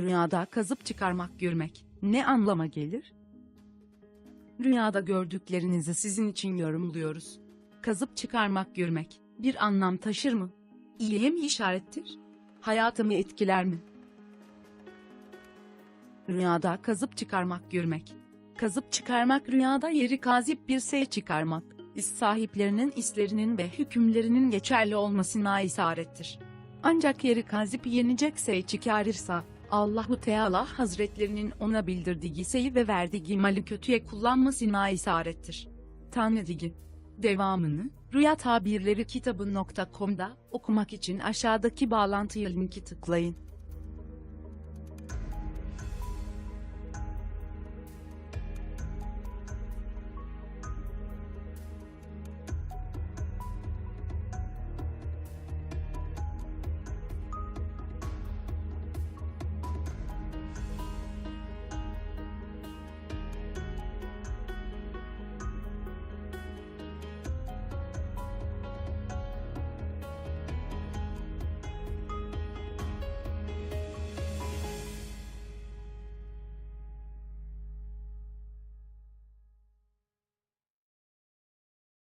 Rüyada kazıp çıkarmak görmek ne anlama gelir? Rüyada gördüklerinizi sizin için yorumluyoruz. Kazıp çıkarmak görmek bir anlam taşır mı? İyiye mi işarettir? Hayatımı etkiler mi? Rüyada kazıp çıkarmak görmek. Kazıp çıkarmak rüyada yeri kazip bir şey çıkarmak, is sahiplerinin islerinin ve hükümlerinin geçerli olmasına isarettir. Ancak yeri kazip yenecek şey çıkarırsa, Allahu Teala Hazretlerinin ona bildirdiği şeyi ve verdiği mali kötüye kullanmasına isarettir. Tanrı digi. Devamını, Rüya Tabirleri kitabı.com'da okumak için aşağıdaki bağlantıya linki tıklayın.